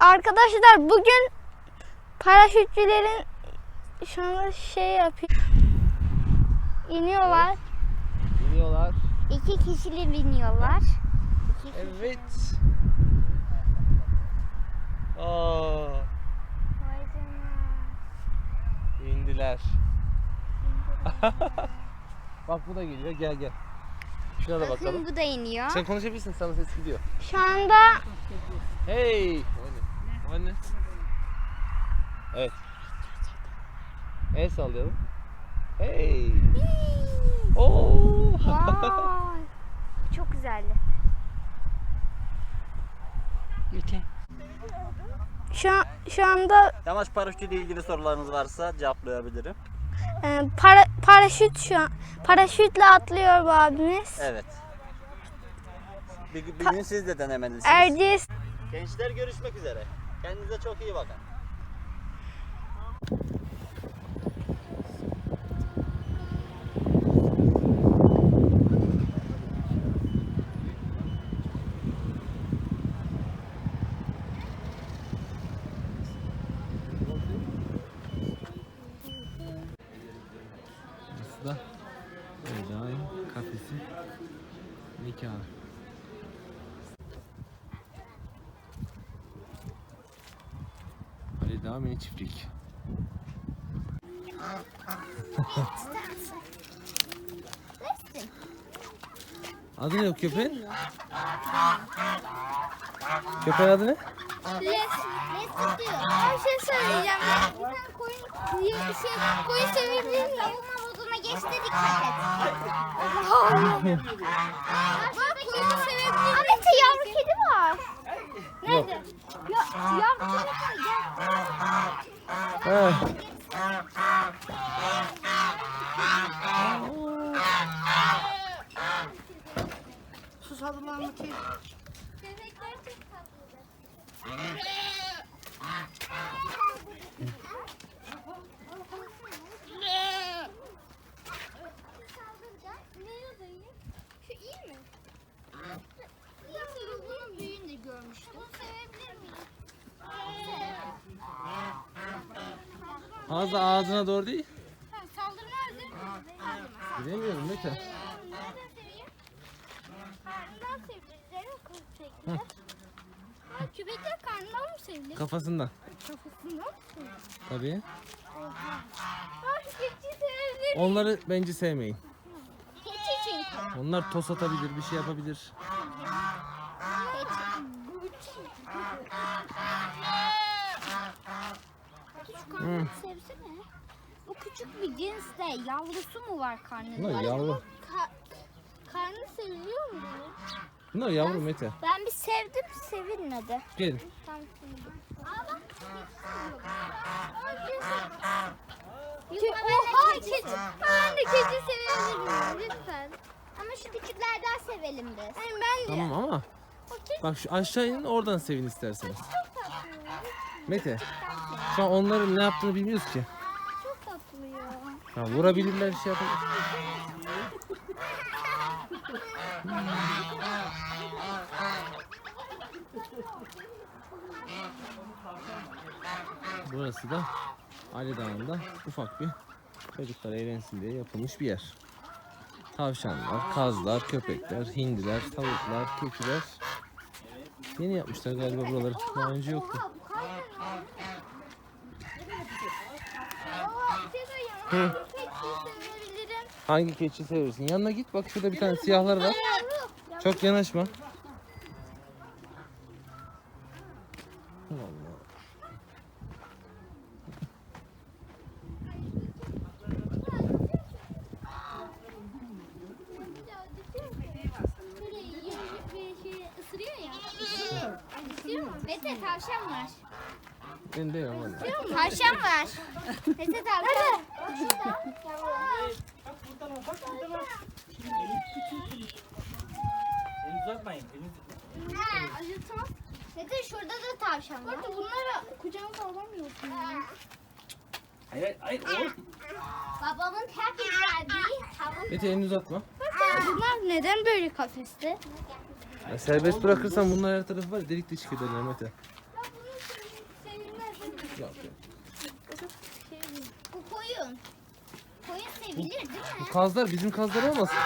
Arkadaşlar bugün paraşütçülerin şu anda şey yapıyor. İniyorlar. İniyorlar. İki kişili biniyorlar. İki. Evet. Aa, Vay canına. indiler. Bak bu da geliyor. Gel gel. Şuna da bakalım. Bakın bu da iniyor. Sen konuşabilirsin. Sana ses gidiyor. Şu anda Hey. Anne. Anne. Evet. El sallayalım. Hey. Oo. Vay. Çok güzeldi. Şu, an- şu anda Yamaç paraşütüyle ilgili sorularınız varsa cevaplayabilirim. e, para, paraşüt şu an paraşütle atlıyor bu abimiz. Evet. Bir, bir gün siz de denemelisiniz. Erciyes Gençler görüşmek üzere. Kendinize çok iyi bakın. Burası da Eda'nın kafesi. Nikah. Dağ mini çiftlik. adı ne o köpeğin? Köpeğin adı ne? Les, les diyor. Bir şey söyleyeceğim. Bir koyun, şey, koyun sevebilir miyim? Lavabo havuzuna geçti dikkat et. Bak koyun sevebilir miyim? Ahmet'te yavru kedi var. Yok. Nerede? Ya, yavru kedi var. Gel. Ha. Bebekler çok tatlıdır. Şu iyi mi? Ben bunun büyüğünü de görmüştüm. Bunu sevebilir miyim? Ağzı ağzına doğru değil. Ha, saldırmaz değil mi? Saldırmaz. Bilemiyorum Mete. Nereden seveyim? Karnından sevilir. Kız. Ha, Kübekler karnından mı sevilir? Kafasından. Kafasından mı sevilir? Tabii. Ha, keçi sevilir. Onları bence sevmeyin. Keçi çünkü. Onlar tos atabilir, bir şey yapabilir. Küçük bir cinste yavrusu mu var karnında? Bunlar yavru. Ka karnı seviliyor mu? bunun? Bunlar yavru Mete. Ben bir sevdim sevilmedi. Gelin. Tam sevdim. Oha keçi. Ben de keçi sevebilirim lütfen. Ama şu küçüklerden sevelim biz. ben de. Tamam ama bak şu aşağı inin oradan sevin isterseniz. çok tatlı. Mete. Şu an onların ne yaptığını bilmiyoruz ki. Ha, vurabilirler şey yapabilir. Burası da Ali Dağı'nda ufak bir çocuklar eğlensin diye yapılmış bir yer. Tavşanlar, kazlar, köpekler, hindiler, tavuklar, keçiler. Yeni yapmışlar galiba buraları. Daha önce yoktu. Oha bu kaç Aa, bir şey söyleyeyim. Hı. Hangi keçi seversin? Yanına git bak şurada bir tane siyahlar var. Çok yanaşma. Allah. Böyle yiyecek bir şey ısırıyor ya. Isırıyor. Isırıyor mu? Mete tavşan var. Ben de ama. Tavşan var. Mete tavşan. Elinizi uzatmayın. Ha, acıtmaz. Mete şurada da tavşan var. Mete bunları kucağıma alamıyorsun. Hayır hayır. Babamın hep verdiği tavuk. Mete elini uzatma. Bunlar neden böyle kafeste? Ya serbest bırakırsan bunlar her tarafı var ya, delik deşik ederler Mete. Ya bunun Yok yok. Bu koyun. Koyun sevilir değil mi? Bu kazlar bizim kazlar olmasın?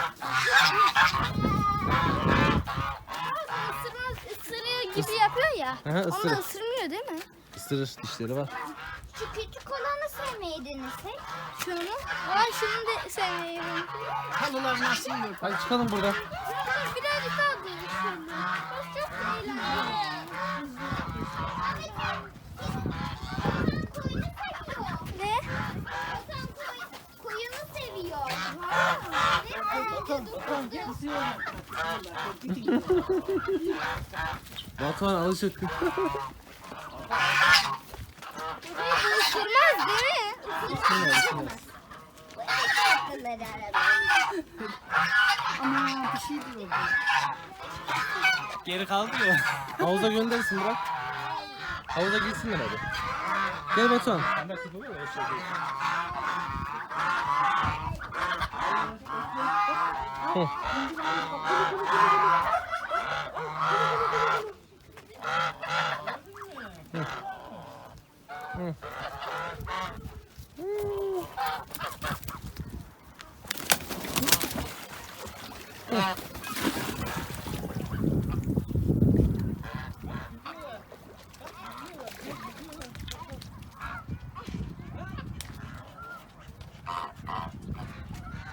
Isırıyor gibi yapıyor ya. Hı hı, Onu ısırır. ısırmıyor değil mi? Isırır dişleri var. Şu küçük olanı sevmeyi denesek. Şunu. Aa şunu da sevmeyi. Halılar nasıl yiyor? Hadi çıkalım buradan. Birazcık daha. Çok çok eğlenceli. Ne? Hasan koy- koyunu seviyor. Batuhan alışık. Bu ısırmaz değil mi? Isırmaz, ısırmaz. Bu en tatlıları arada. Ama bir şey diyor. Geri kalmıyor. Havuza göndersin bırak. Havuza gitsinler hadi. Gel Batuhan. Hı. Hı. Hı.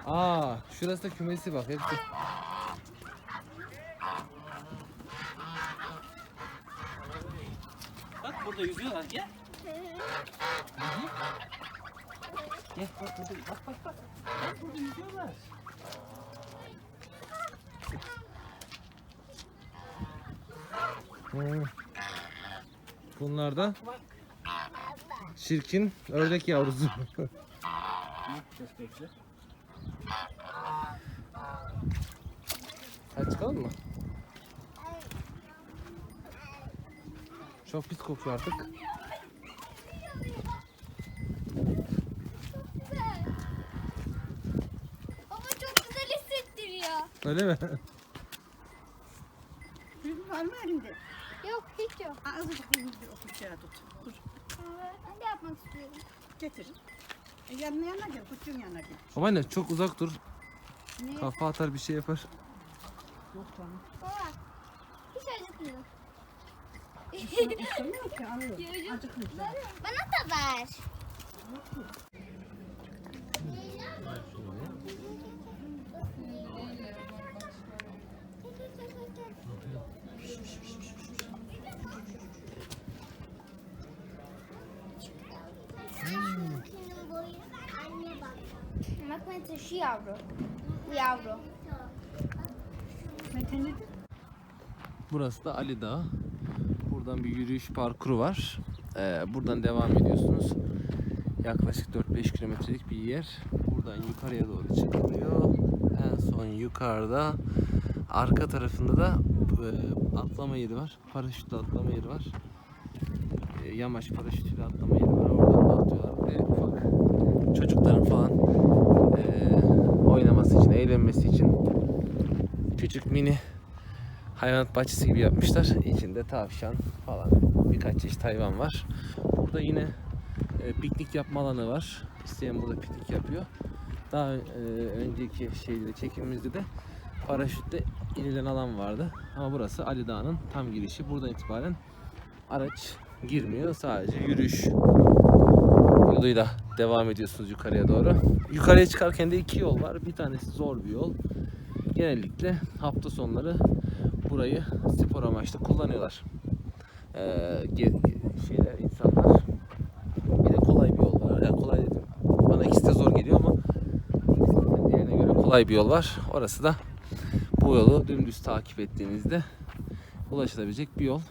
Aa, şurası da kümesi bak hepsi. Bak burada yüzüyorlar gel. Gel bak burada bak bak bak. Bak burada yüzüyorlar. Hı. Bunlar da şirkin ördek yavrusu. Köpekler. Hadi çıkalım mı? Çok pis kokuyor artık. Ama çok güzel hissettiriyor. Öyle mi? Bir var mı elinde? Yok hiç yok. Azıcık elinde o bıçağı tut. Dur. Ben de yapmak istiyorum. Getir. E, yanına yanına gel. Kutuğun yanına gel. Babaanne çok uzak dur. Ne? Kafa atar bir şey yapar. Yok tamam. Baba. Hiç acıtmıyor. İstemiyor ki alıyor. Acıkmış. Bana da ver. Bak Mete şu yavru. Bu yavru. Burası da Ali Dağı. Buradan bir yürüyüş parkuru var. Ee, buradan devam ediyorsunuz. Yaklaşık 4-5 kilometrelik bir yer. Buradan yukarıya doğru çıkılıyor. En son yukarıda arka tarafında da e, atlama yeri var. Paraşütle atlama yeri var. E, yamaç paraşütüyle atlama yeri var. Oradan da atlıyorlar. Ve ufak çocukların falan e, oynaması için, eğlenmesi için küçük mini hayvanat bahçesi gibi yapmışlar. İçinde tavşan falan birkaç çeşit hayvan var. Burada yine e, piknik yapma alanı var. İsteyen burada piknik yapıyor. Daha e, önceki şeyde çekimimizde de paraşütle inilen alan vardı. Ama burası Ali Dağı'nın tam girişi. Buradan itibaren araç girmiyor. Sadece yürüyüş yoluyla devam ediyorsunuz yukarıya doğru. Yukarıya çıkarken de iki yol var. Bir tanesi zor bir yol. Genellikle hafta sonları burayı spor amaçlı kullanıyorlar. Ee, şeyler insanlar. Bir de kolay bir yol var. Yani kolay dedim. Bana ikisi de zor geliyor ama diğerine göre kolay bir yol var. Orası da bu yolu dümdüz takip ettiğinizde ulaşılabilecek bir yol.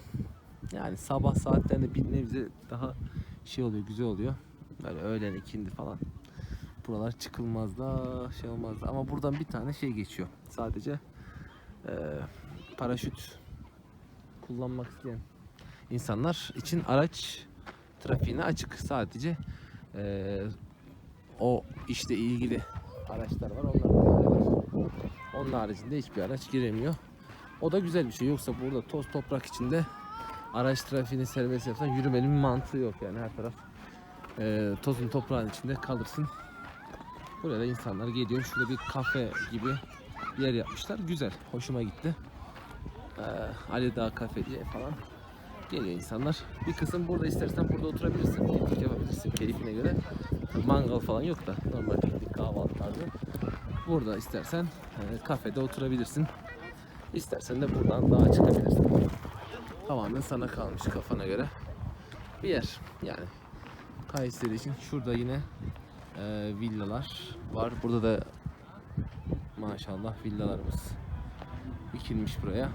Yani sabah saatlerinde bir nebze daha şey oluyor, güzel oluyor. Böyle öğlen ikindi falan. Buralar çıkılmaz da şey olmaz da. Ama buradan bir tane şey geçiyor. Sadece eee, paraşüt kullanmak isteyen insanlar için araç trafiğine açık. Sadece eee, o işte ilgili araçlar var. Onlar kullanıyorlar. Onun haricinde hiçbir araç giremiyor. O da güzel bir şey. Yoksa burada toz toprak içinde araç trafiğini serbest yapsan yürümenin mantığı yok yani her taraf e, tozun toprağın içinde kalırsın. Buraya da insanlar geliyor. Şurada bir kafe gibi bir yer yapmışlar. Güzel. Hoşuma gitti. Ee, Ali Dağ Kafe diye falan geliyor insanlar. Bir kısım burada istersen burada oturabilirsin. Piknik yapabilirsin keyfine göre. Mangal falan yok da normal piknik kahvaltı tarzı. Burada istersen e, kafede oturabilirsin. İstersen de buradan dağa çıkabilirsin. Tamamen sana kalmış kafana göre bir yer. Yani Kayseri için şurada yine e, villalar var. Burada da maşallah villalarımız dikilmiş buraya.